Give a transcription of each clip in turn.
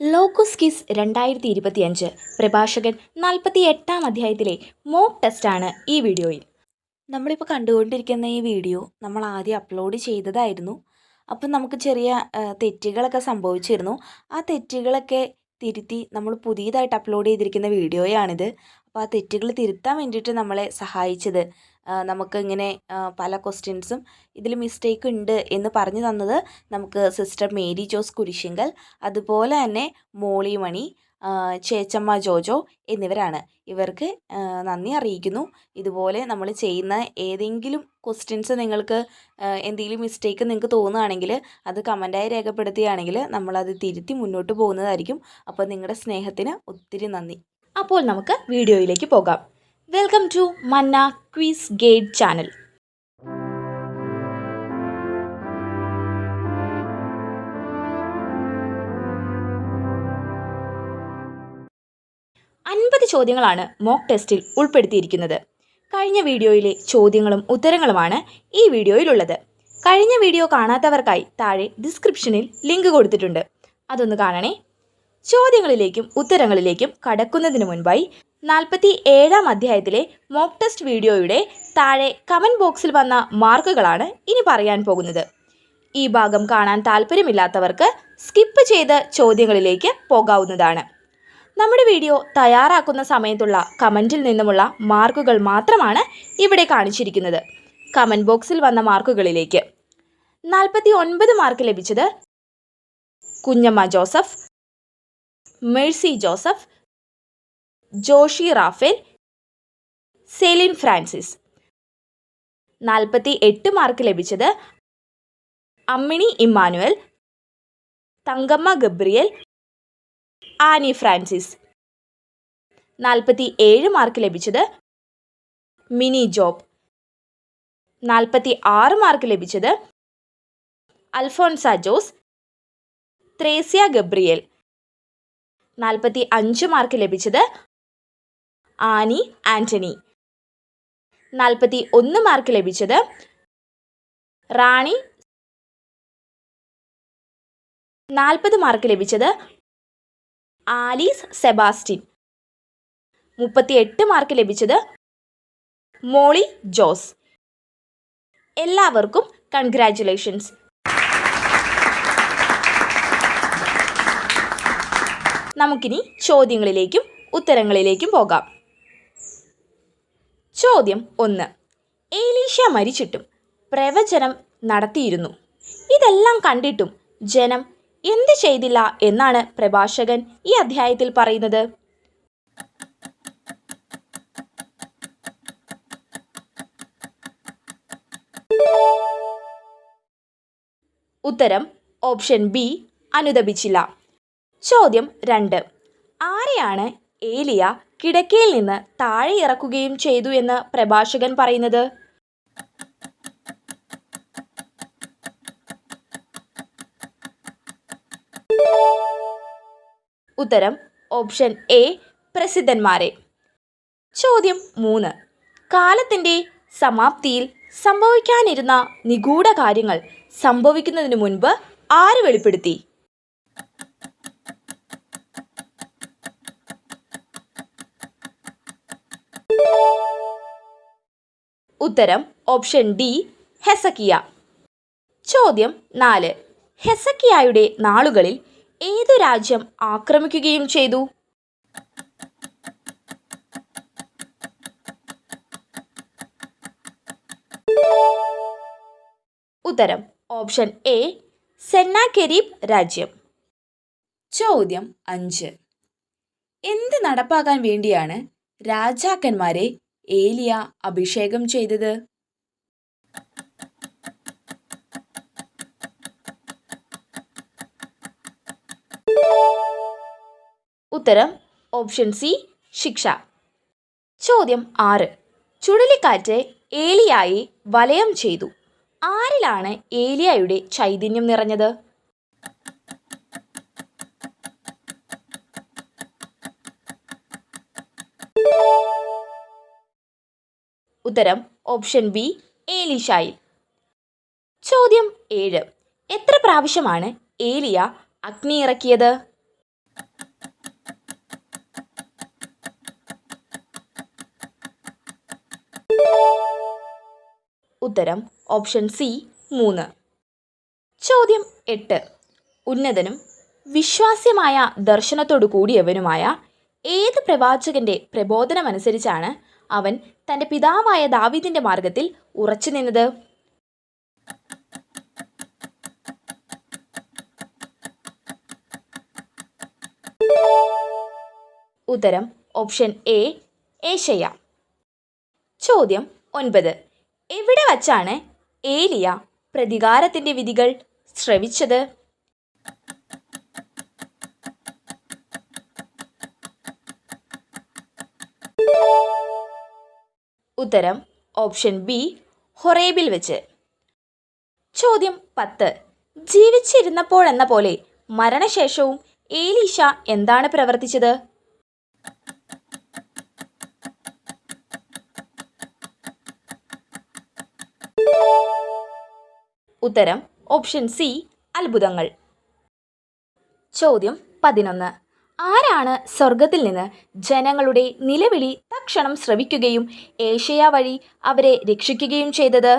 ലോക്കോസ് kiss രണ്ടായിരത്തി ഇരുപത്തിയഞ്ച് പ്രഭാഷകൻ നാൽപ്പത്തി എട്ടാം അധ്യായത്തിലെ മോക്ക് ടെസ്റ്റാണ് ഈ വീഡിയോയിൽ. നമ്മളിപ്പോൾ കണ്ടുകൊണ്ടിരിക്കുന്ന ഈ വീഡിയോ നമ്മൾ ആദ്യം അപ്ലോഡ് ചെയ്തതായിരുന്നു. അപ്പം നമുക്ക് ചെറിയ തെറ്റുകളൊക്കെ സംഭവിച്ചിരുന്നു. ആ തെറ്റുകളൊക്കെ തിരുത്തി നമ്മൾ പുതിയതായിട്ട് അപ്ലോഡ് ചെയ്തിരിക്കുന്ന വീഡിയോയാണിത്. അപ്പോൾ ആ തെറ്റുകൾ തിരുത്താൻ വേണ്ടിയിട്ട് നമ്മളെ സഹായിച്ചത്. ആ, നമുക്ക് ഇങ്ങനെ പല ക്വസ്റ്റ്യൻസും ഇതിൽ മിസ്റ്റേക്ക് ഉണ്ട് എന്ന് പറഞ്ഞു തന്നത് നമുക്ക് സിസ്റ്റർ മേരി ജോസ് കുരിശിങ്കൽ അതുപോലെ തന്നെ മോളി മണി ചേച്ചമ്മ ജോജോ എന്നിവരാണ്. ഇവർക്ക് നന്ദി അറിയിക്കുന്നു. ഇതുപോലെ നമ്മൾ ചെയ്യുന്ന ഏതെങ്കിലും ക്വസ്റ്റ്യൻസ് നിങ്ങൾക്ക് എന്തെങ്കിലും മിസ്റ്റേക്ക് നിങ്ങൾക്ക് തോന്നുകയാണെങ്കിൽ അത് കമന്റായി രേഖപ്പെടുത്തുകയാണെങ്കിൽ നമ്മളത് തിരുത്തി മുന്നോട്ട് പോകുന്നതായിരിക്കും. അപ്പോൾ നിങ്ങളുടെ സ്നേഹത്തിന് ഒത്തിരി നന്ദി. അപ്പോൾ നമുക്ക് വീഡിയോയിലേക്ക് പോകാം. Welcome to Manna quiz gate channel അൻപത് ചോദ്യങ്ങളാണ് മോക്ക് ടെസ്റ്റിൽ ഉൾപ്പെടുത്തിയിരിക്കുന്നത്. കഴിഞ്ഞ വീഡിയോയിലെ ചോദ്യങ്ങളും ഉത്തരങ്ങളുമാണ് ഈ വീഡിയോയിലുള്ളത്. കഴിഞ്ഞ വീഡിയോ കാണാത്തവർക്കായി താഴെ ഡിസ്ക്രിപ്ഷനിൽ ലിങ്ക് കൊടുത്തിട്ടുണ്ട്. അതൊന്ന് കാണണേ. ചോദ്യങ്ങളിലേക്കും ഉത്തരങ്ങളിലേക്കും കടക്കുന്നതിന് മുൻപായി നാൽപ്പത്തി ഏഴാം അധ്യായത്തിലെ മോക്ക് ടെസ്റ്റ് വീഡിയോയുടെ താഴെ കമന്റ് ബോക്സിൽ വന്ന മാർക്കുകളാണ് ഇനി പറയാൻ പോകുന്നത്. ഈ ഭാഗം കാണാൻ താല്പര്യമില്ലാത്തവർക്ക് സ്കിപ്പ് ചെയ്ത് ചോദ്യങ്ങളിലേക്ക് പോകാവുന്നതാണ്. നമ്മുടെ വീഡിയോ തയ്യാറാക്കുന്ന സമയത്തുള്ള കമന്റിൽ നിന്നുമുള്ള മാർക്കുകൾ മാത്രമാണ് ഇവിടെ കാണിച്ചിരിക്കുന്നത്. കമന്റ് ബോക്സിൽ വന്ന മാർക്കുകളിലേക്ക്. നാൽപ്പത്തി ഒൻപത് മാർക്ക് ലഭിച്ചത് Kunjamma Joseph Mercy Joseph Joshy Raphael Celine Francis. നാൽപ്പത്തി എട്ട് മാർക്ക് ലഭിച്ചത് Ammini Emmanuel Thankamma Gabriel Annie Francis. നാൽപ്പത്തി ഏഴ് മാർക്ക് ലഭിച്ചത് മിനി ജോബ്. നാൽപ്പത്തി ആറ് മാർക്ക് ലഭിച്ചത് അൽഫോൺസ ജോസ് ത്രേസ്യ ഗബ്രിയേൽ. നാൽപ്പത്തി അഞ്ച് മാർക്ക് ലഭിച്ചത് ആനി ആന്റണി. നാൽപ്പത്തി ഒന്ന് മാർക്ക് ലഭിച്ചത് റാണി. നാൽപ്പത് മാർക്ക് ലഭിച്ചത് ആലീസ് സെബാസ്റ്റിൻ മുപ്പത്തി എട്ട് മാർക്ക് ലഭിച്ചത് മോളി ജോസ്. എല്ലാവർക്കും കൺഗ്രാറ്റുലേഷൻസ് നമുക്കിനി ചോദ്യങ്ങളിലേക്കും ഉത്തരങ്ങളിലേക്കും പോകാം. ചോദ്യം ഒന്ന്. ഏലീഷ മരിച്ചിട്ടും പ്രവചനം നടത്തിയിരുന്നു. ഇതെല്ലാം കണ്ടിട്ടും ജനം എന്ത് ചെയ്തില്ല എന്നാണ് പ്രഭാഷകൻ ഈ അധ്യായത്തിൽ പറയുന്നത്. ഉത്തരം ഓപ്ഷൻ ബി അനുദപിച്ചില്ല. ചോദ്യം രണ്ട്. ആരെയാണ് ഏലിയ കിടക്കയിൽ നിന്ന് താഴെ ഇറക്കുകയും ചെയ്തു എന്ന് പ്രഭാഷകൻ പറയുന്നത്? ഉത്തരം ഓപ്ഷൻ എ പ്രസിദ്ധന്മാരെ. ചോദ്യം മൂന്ന്. കാലത്തിന്റെ സമാപ്തിയിൽ സംഭവിക്കാനിരുന്ന നിഗൂഢ കാര്യങ്ങൾ സംഭവിക്കുന്നതിന് മുൻപ് ആര് വെളിപ്പെടുത്തി? ഉത്തരം ഓപ്ഷൻ ഡി ഹെസക്കിയ. ചോദ്യം നാല്. ഹെസക്കിയായുടെ നാളുകളിൽ ഏതു രാജ്യം ആക്രമിക്കുകയും ചെയ്തു? ഉത്തരം ഓപ്ഷൻ എ സെന്നാകെരീബ് രാജ്യം. ചോദ്യം അഞ്ച്. എന്ത് നടപ്പാക്കാൻ വേണ്ടിയാണ് രാജാക്കന്മാരെ ഏലിയ അഭിഷേകം ചെയ്തത്. ഉത്തരം ഓപ്ഷൻ സി ശിക്ഷ. ചോദ്യം ആറ്. ചുഴലിക്കാറ്റ് ഏലിയായി വലയം ചെയ്തു. ആരിലാണ് ഏലിയായുടെ ചൈതന്യം നിറഞ്ഞത്? ഉത്തരം ഓപ്ഷൻ ബി ഏലിഷായിൽ ചോദ്യം ഏഴ്. എത്ര പ്രാവശ്യമാണ് ഏലിയ അഗ്നി ഇറക്കിയത്? ഉത്തരം ഓപ്ഷൻ സി മൂന്ന്. ചോദ്യം എട്ട്. ഉന്നതനും വിശ്വാസ്യമായ ദർശനത്തോടു കൂടിയവനുമായ ഏത് പ്രവാചകന്റെ പ്രബോധനമനുസരിച്ചാണ് അവൻ തന്റെ പിതാവായ ദാവീദിന്റെ മാർഗത്തിൽ ഉറച്ചു നിന്നത്. ഉത്തരം ഓപ്ഷൻ എ ഏഷയ ചോദ്യം ഒൻപത്. എവിടെ വച്ചാണ് ഏലിയ പ്രതികാരത്തിന്റെ വിധികൾ ശ്രവിച്ചത്? ഉത്തരം ഓപ്ഷൻ ബി ഹൊറേബിൽ വെച്ച്. ചോദ്യം പത്ത്. ജീവിച്ചിരുന്നപ്പോഴെന്ന പോലെ മരണശേഷവും ഏലീഷ എന്താണ് പ്രവർത്തിച്ചത്? ഉത്തരം ഓപ്ഷൻ സി അത്ഭുതങ്ങൾ. ചോദ്യം പതിനൊന്ന്. ആരാണ് സ്വർഗത്തിൽ നിന്ന് ജനങ്ങളുടെ നിലവിളി തക്ഷണം ശ്രവിക്കുകയും ഏഷ്യ വഴി അവരെ രക്ഷിക്കുകയും ചെയ്തത്?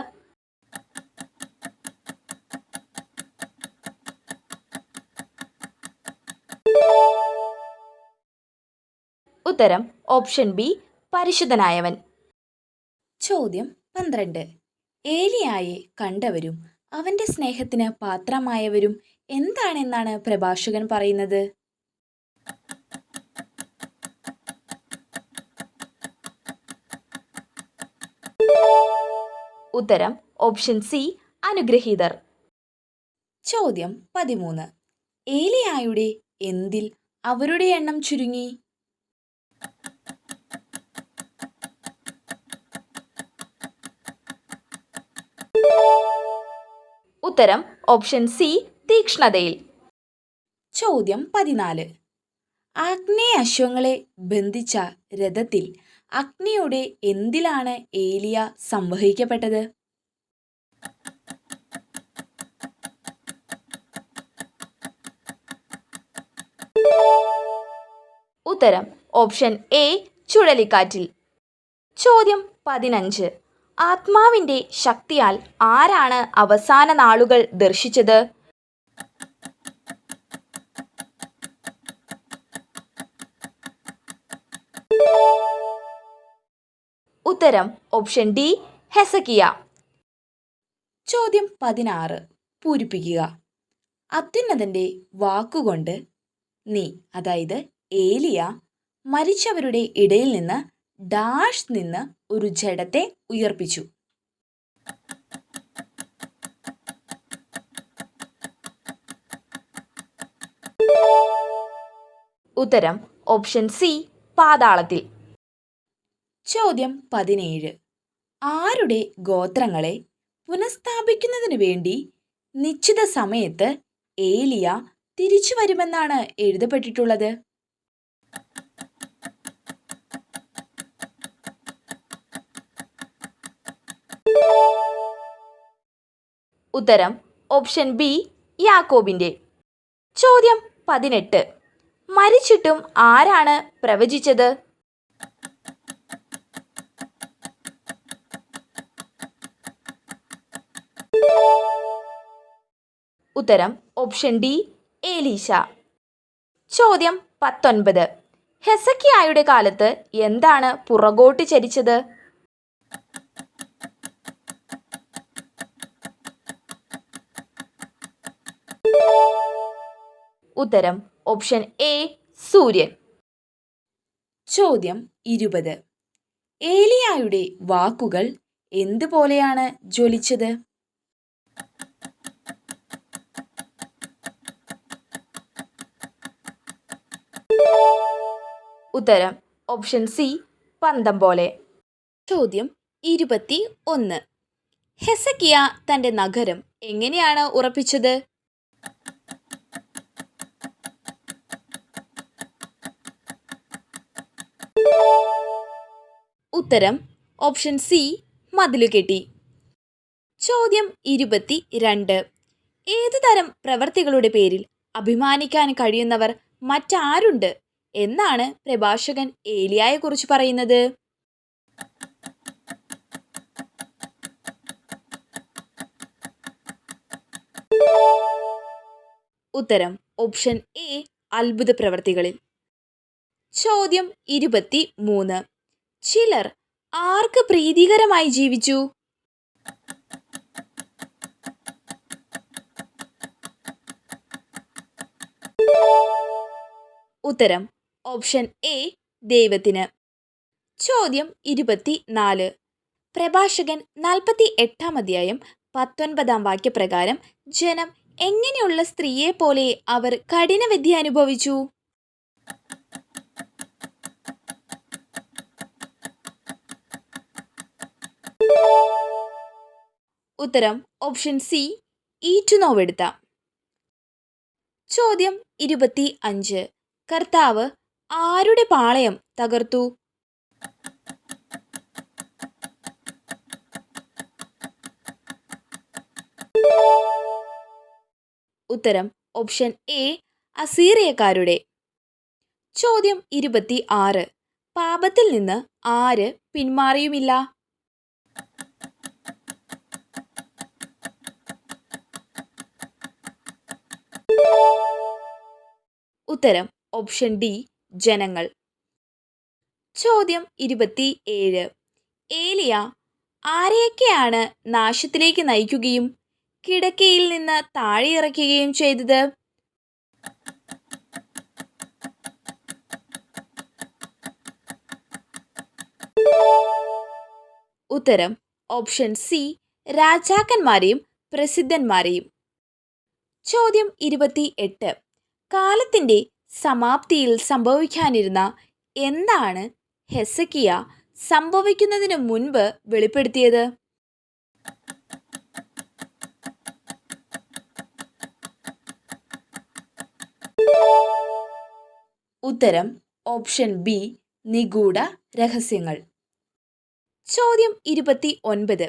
ഉത്തരം ഓപ്ഷൻ ബി പരിശുദ്ധനായവൻ. ചോദ്യം പന്ത്രണ്ട്. ഏലിയായെ കണ്ടവരും അവന്റെ സ്നേഹത്തിന് പാത്രമായവരും എന്താണെന്നാണ് പ്രഭാഷകൻ പറയുന്നത്? ഉത്തരം ഓപ്ഷൻ സി അനുഗ്രഹീതർ. ചോദ്യം പതിമൂന്ന്. ഏലിയായുടെ എന്തിൽ അവരുടെ എണ്ണം ചുരുങ്ങി? ഉത്തരം ഓപ്ഷൻ സി തീക്ഷ്ണതയിൽ. ചോദ്യം പതിനാല്. ആഗ്നേയ അശ്വങ്ങളെ ബന്ധിച്ച രഥത്തിൽ അഗ്നിയുടെ എന്തിലാണ് ഏലിയ സംവഹിക്കപ്പെട്ടത്? ഉത്തരം ഓപ്ഷൻ എ ചുഴലിക്കാറ്റിൽ. ചോദ്യം പതിനഞ്ച്. ആത്മാവിന്റെ ശക്തിയാൽ ആരാണ് അവസാന നാളുകൾ ദർശിച്ചത്? ഉത്തരം ഓപ്ഷൻ ഡി ഹെസക്കിയ. ചോദ്യം പതിനാറ്. പൂരിപ്പിക്കുക. അത്യുന്നതന്റെ വാക്കുകൊണ്ട് നീ അതായത് ഏലിയ മരിച്ചവരുടെ ഇടയിൽ നിന്ന് ഡാഷ് നിന്ന് ഒരു ജഡത്തെ ഉയർപ്പിച്ചു. ഉത്തരം ഓപ്ഷൻ സി പാതാളത്തിൽ. ചോദ്യം പതിനേഴ്. ആരുടെ ഗോത്രങ്ങളെ പുനഃസ്ഥാപിക്കുന്നതിനു വേണ്ടി നിശ്ചിത സമയത്ത് ഏലിയ തിരിച്ചു വരുമെന്നാണ് എഴുതപ്പെട്ടിട്ടുള്ളത്? ഉത്തരം ഓപ്ഷൻ ബി യാക്കോബിന്റെ ചോദ്യം പതിനെട്ട്. മരിച്ചിട്ടും ആരാണ് പ്രവചിച്ചത്? ഉത്തരം ഓപ്ഷൻ ഡി ഏലീശ ചോദ്യം പത്തൊൻപത്. ഹെസക്കിയായുടെ കാലത്ത് എന്താണ് പുറകോട്ട് ചരിച്ചത്? ഉത്തരം ഓപ്ഷൻ എ സൂര്യൻ. ചോദ്യം ഇരുപത്. ഏലിയായുടെ വാക്കുകൾ എന്തുപോലെയാണ് ജ്വലിച്ചത്? ഉത്തരം ഓപ്ഷൻ സി പന്തം പോലെ. ചോദ്യം ഇരുപത്തി ഒന്ന് ഹെസക്കിയ തന്റെ നഗരം എങ്ങനെയാണ് ഉറപ്പിച്ചത്? ഉത്തരം ഓപ്ഷൻ സി മതിലുകെട്ടി. ചോദ്യം ഇരുപത്തി രണ്ട് ഏതു തരം പ്രവർത്തികളുടെ പേരിൽ അഭിമാനിക്കാൻ കഴിയുന്നവർ മറ്റാരുണ്ട്? എന്നാണ് പ്രഭാഷകൻ ഏലിയായെക്കുറിച്ച് പറയുന്നത്. ഉത്തരം ഓപ്ഷൻ എ അത്ഭുത പ്രവർത്തികളിൽ. ചോദ്യം ഇരുപത്തി മൂന്ന് ചിലർ ആർക്ക് പ്രീതികരമായി ജീവിച്ചു? ഉത്തരം ഓപ്ഷൻ എ ദൈവത്തിന്. ചോദ്യം ഇരുപത്തി നാല് പ്രഭാഷകൻ നാൽപ്പത്തി എട്ടാം അധ്യായം പത്തൊൻപതാം വാക്യപ്രകാരം ജനം എങ്ങനെയുള്ള സ്ത്രീയെ പോലെ അവർ കഠിനവിദ്യ അനുഭവിച്ചു? ഉത്തരം ഓപ്ഷൻ സി ഈറ്റുനോവെടുത്ത. ചോദ്യം ഇരുപത്തി അഞ്ച് കർത്താവ് ആരുടെ പാളയം തകർത്തു? ഉത്തരം ഓപ്ഷൻ എ അസീറിയക്കാരുടെ. ചോദ്യം ഇരുപത്തി ആറ് പാപത്തിൽ നിന്ന് ആര് പിന്മാറിയുമില്ല? ഉത്തരം ഓപ്ഷൻ ഡി ജനങ്ങൾ. ചോദ്യം ഇരുപത്തി ഏഴ് ഏലിയ ആരെയൊക്കെയാണ് നാശത്തിലേക്ക് നയിക്കുകയും കിടക്കയിൽ നിന്ന് താഴെ ഇറക്കുകയും ചെയ്തത്? ഉത്തരം ഓപ്ഷൻ സി രാജാക്കന്മാരെയും പ്രസിദ്ധന്മാരെയും. ചോദ്യം ഇരുപത്തി എട്ട് കാലത്തിന്റെ സമാപ്തിയിൽ സംഭവിക്കാനിരുന്ന എന്താണ് ഹെസക്കിയ സംഭവിക്കുന്നതിന് മുൻപ് വെളിപ്പെടുത്തിയത്? ഉത്തരം ഓപ്ഷൻ ബി നിഗൂഢ രഹസ്യങ്ങൾ. ചോദ്യം ഇരുപത്തി ഒൻപത്.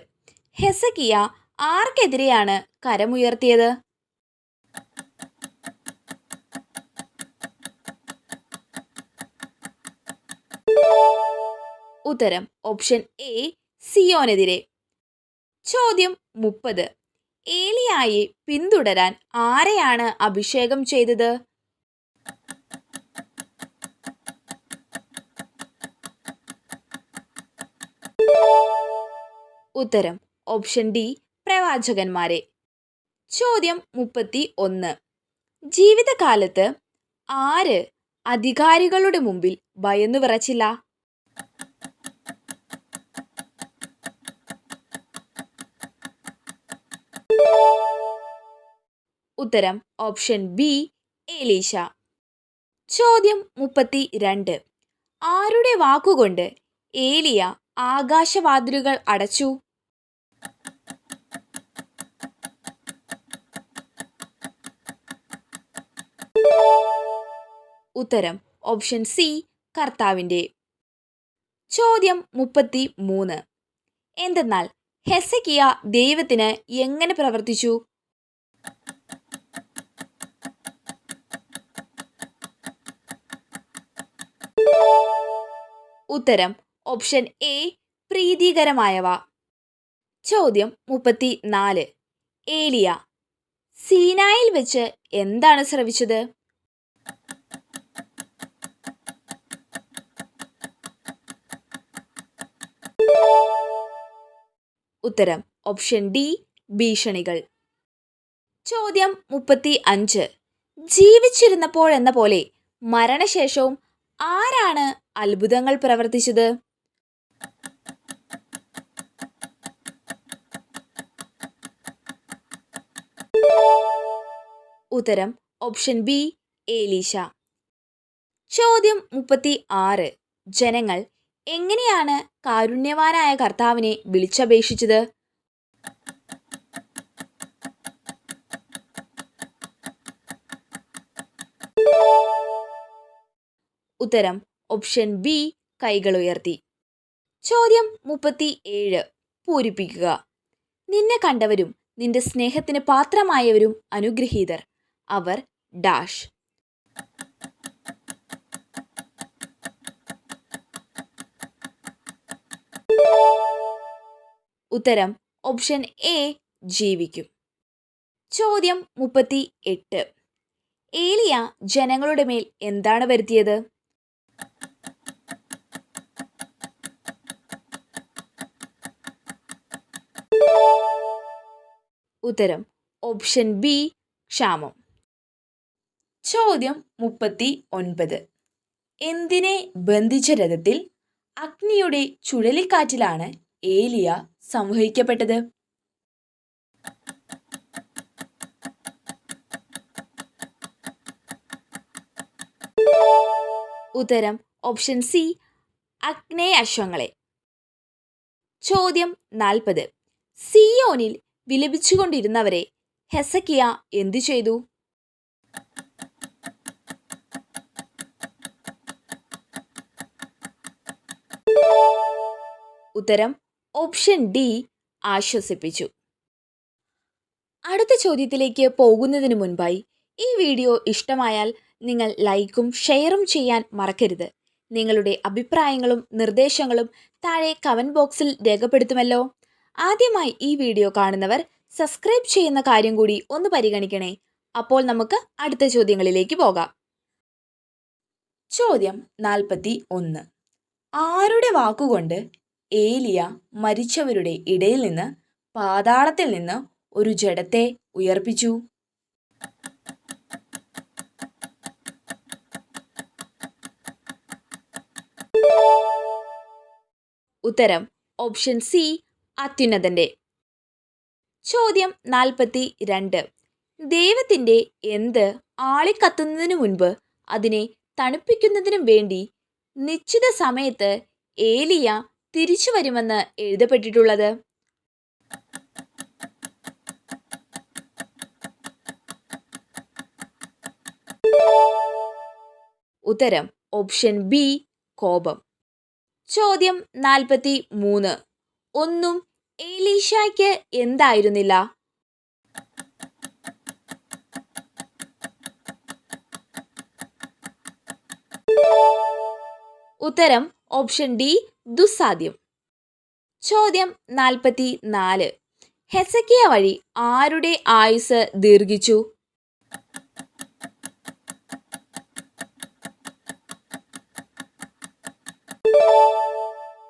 ഹെസക്കിയ ആർക്കെതിരെയാണ് കരമുയർത്തിയത്? ഉത്തരം ഓപ്ഷൻ എ സിയോനെതിരെ. ചോദ്യം മുപ്പത്. ഏലിയായി പിന്തുടരാൻ ആരെയാണ് അഭിഷേകം ചെയ്തത്? ഉത്തരം ഓപ്ഷൻ ഡി പ്രവാചകന്മാരെ. ചോദ്യം മുപ്പത്തി ഒന്ന് ജീവിതകാലത്ത് ആര് അധികാരികളുടെ മുമ്പിൽ ഭയന്നു വിറച്ചില്ല ഉത്തരം ഓപ്ഷൻ ബി എലീഷ. ചോദ്യം മുപ്പത്തി രണ്ട് ആരുടെ വാക്കുകൊണ്ട് ഏലിയ ആകാശവാതിലുകൾ അടച്ചു? ഉത്തരം ഓപ്ഷൻ സി കർത്താവിന്റെ. ചോദ്യം മുപ്പത്തി മൂന്ന് എന്തെന്നാൽ ഹെസക്കിയ ദൈവത്തിന് എങ്ങനെ പ്രവർത്തിച്ചു? ഉത്തരം ഓപ്ഷൻ എ പ്രീതികരമായവ. ചോദ്യം മുപ്പത്തി നാല് ഏലിയ സീനായിൽ വെച്ച് എന്താണ് ശ്രവിച്ചത് ഉത്തരം ഓപ്ഷൻ ഡി ഭീഷണികൾ. ചോദ്യം മുപ്പത്തി അഞ്ച് ജീവിച്ചിരുന്നപ്പോഴെന്ന പോലെ മരണശേഷവും ആരാണ് അത്ഭുതങ്ങൾ പ്രവർത്തിച്ചത്. ഉത്തരം ഓപ്ഷൻ ബി ഏലീശ ചോദ്യം മുപ്പത്തി ആറ് ജനങ്ങൾ എങ്ങനെയാണ് കാരുണ്യവാനായ കർത്താവിനെ വിളിച്ചപേക്ഷിച്ചത്? ഉത്തരം ഓപ്ഷൻ ബി കൈകൾ ഉയർത്തി. ചോദ്യം മുപ്പത്തി ഏഴ് പൂരിപ്പിക്കുക. നിന്നെ കണ്ടവരും നിന്റെ സ്നേഹത്തിന് പാത്രമായവരും അനുഗ്രഹീതർ. അവർ ഡാഷ്. ഉത്തരം ഓപ്ഷൻ എ ജീവിക്കും. ചോദ്യം മുപ്പത്തി എട്ട് ഏലിയ ജനങ്ങളുടെ മേൽ എന്താണ് വരുത്തിയത്? ഉത്തരം. ഓപ്ഷൻ ബി ക്ഷാമം. ചോദ്യം മുപ്പത്തി ഒൻപത് എന്തിനെ ബന്ധിച്ച രഥത്തിൽ അഗ്നിയുടെ ചുഴലിക്കാറ്റിലാണ് ഏലിയ സംവഹിക്കപ്പെട്ടത്? ഉത്തരം ഓപ്ഷൻ സി അഗ്നേ അശ്വങ്ങളെ ചോദ്യം നാൽപ്പത്. സിയോനിൽ വിലപിച്ചുകൊണ്ടിരുന്നവരെ ഹെസക്കിയ എന്തു ചെയ്തു? ഉത്തരം ഓപ്ഷൻ ഡി ആശ്വസിപ്പിച്ചു. അടുത്ത ചോദ്യത്തിലേക്ക് പോകുന്നതിന് മുൻപായി ഈ വീഡിയോ ഇഷ്ടമായാൽ നിങ്ങൾ ലൈക്കും ഷെയറും ചെയ്യാൻ മറക്കരുത്. നിങ്ങളുടെ അഭിപ്രായങ്ങളും നിർദ്ദേശങ്ങളും താഴെ കമന്റ് ബോക്സിൽ രേഖപ്പെടുത്തുമല്ലോ. ആദ്യമായി ഈ വീഡിയോ കാണുന്നവർ സബ്സ്ക്രൈബ് ചെയ്യുന്ന കാര്യം കൂടി ഒന്ന് പരിഗണിക്കണേ. അപ്പോൾ നമുക്ക് അടുത്ത ചോദ്യങ്ങളിലേക്ക് പോകാം. ചോദ്യം നാൽപ്പത്തി ഒന്ന് ആരുടെ വാക്കുകൊണ്ട് ഏലിയ മരിച്ചവരുടെ ഇടയിൽ നിന്ന് പാതാളത്തിൽ നിന്ന് ഒരു ജഡത്തെ ഉയർപ്പിച്ചു? ഉത്തരം ഓപ്ഷൻ സി അത്യുന്നതന്റെ. ചോദ്യം നാൽപ്പത്തി രണ്ട് ദൈവത്തിന്റെ എന്ത് ആളിക്കത്തുന്നതിനു മുൻപ് അതിനെ തണുപ്പിക്കുന്നതിനും വേണ്ടി നിശ്ചിത സമയത്ത് ഏലിയ തിരിച്ചു വരുമെന്ന് എഴുതപ്പെട്ടിട്ടുള്ളത്? ഉത്തരം ഓപ്ഷൻ ബി കോപം. ചോദ്യം നാൽപ്പത്തി മൂന്ന് ഒന്നും ഏലീഷയ്ക്ക് എന്തായിരുന്നില്ല? ഉത്തരം ഓപ്ഷൻ ഡി ദുസ്സാധ്യം. ചോദ്യം നാൽപ്പത്തി നാല് ഹെസക്കിയ വഴി ആരുടെ ആയുസ് ദീർഘിച്ചു?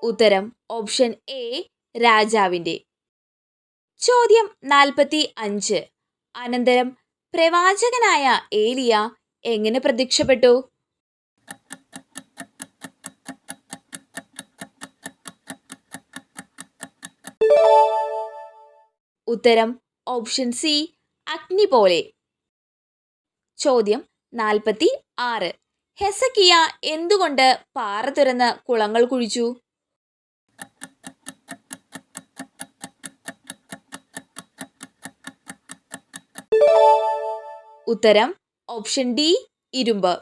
ഉത്തരം ഓപ്ഷൻ എ രാജാവിന്റെ. ചോദ്യം നാൽപ്പത്തി അഞ്ച് അനന്തരം പ്രവാചകനായ ഏലിയ എങ്ങനെ പ്രത്യക്ഷപ്പെട്ടു? ഉത്തരം ഓപ്ഷൻ സി അഗ്നി പോലെ. ചോദ്യം നാൽപ്പത്തി ആറ് ഹെസക്കിയ എന്തുകൊണ്ട് പാറ തുറന്ന് കുളങ്ങൾ കുഴിച്ചു? ഉത്തരം ഓപ്ഷൻ ഡി ഇരുമ്പ്.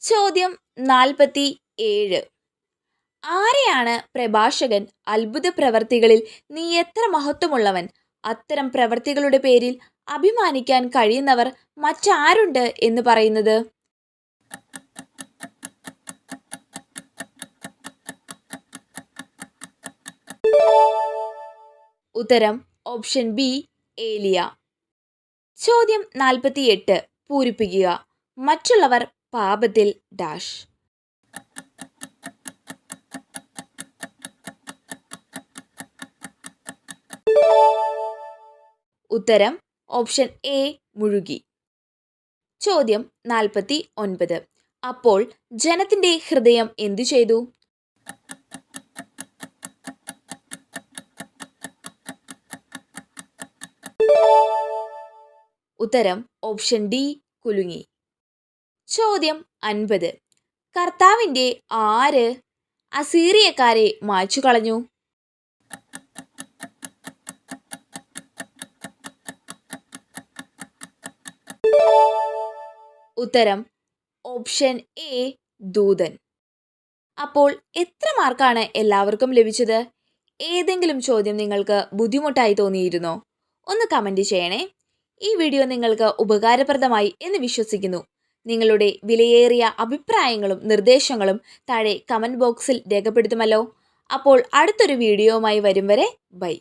ചോദ്യം നാൽപ്പത്തി ഏഴ് ആരെയാണ് പ്രഭാഷകൻ അത്ഭുത പ്രവർത്തികളിൽ നീ എത്ര മഹത്വമുള്ളവൻ? അത്തരം പ്രവർത്തികളുടെ പേരിൽ അഭിമാനിക്കാൻ കഴിയുന്നവർ മറ്റാരുണ്ട് എന്ന് പറയുന്നത്? ഉത്തരം ഓപ്ഷൻ ബി ഏലിയ. ചോദ്യം നാൽപ്പത്തിയെട്ട് പൂരിപ്പിക്കുക. മറ്റുള്ളവർ പാപത്തിൽ ഡാഷ്. ഉത്തരം ഓപ്ഷൻ എ മുഴുകി. ചോദ്യം നാൽപ്പത്തി ഒൻപത് അപ്പോൾ ജനത്തിന്റെ ഹൃദയം എന്തു ചെയ്തു? ഉത്തരം ഓപ്ഷൻ ഡി കുലുങ്ങി. ചോദ്യം അൻപത്. കർത്താവിന്റെ ആര് അസീറിയക്കാരെ മായ്ച്ചു കളഞ്ഞു? ഉത്തരം ഓപ്ഷൻ എ ദൂതൻ. അപ്പോൾ എത്ര മാർക്കാണ് എല്ലാവർക്കും ലഭിച്ചത്? ഏതെങ്കിലും ചോദ്യം നിങ്ങൾക്ക് ബുദ്ധിമുട്ടായി തോന്നിയിരുന്നോ? ഒന്ന് കമന്റ് ചെയ്യണേ. ഈ വീഡിയോ നിങ്ങൾക്ക് ഉപകാരപ്രദമായി എന്ന് വിശ്വസിക്കുന്നു. നിങ്ങളുടെ വിലയേറിയ അഭിപ്രായങ്ങളും നിർദ്ദേശങ്ങളും താഴെ കമന്റ് ബോക്സിൽ രേഖപ്പെടുത്തുമല്ലോ. അപ്പോൾ അടുത്തൊരു വീഡിയോയുമായി വരും വരെ ബൈ.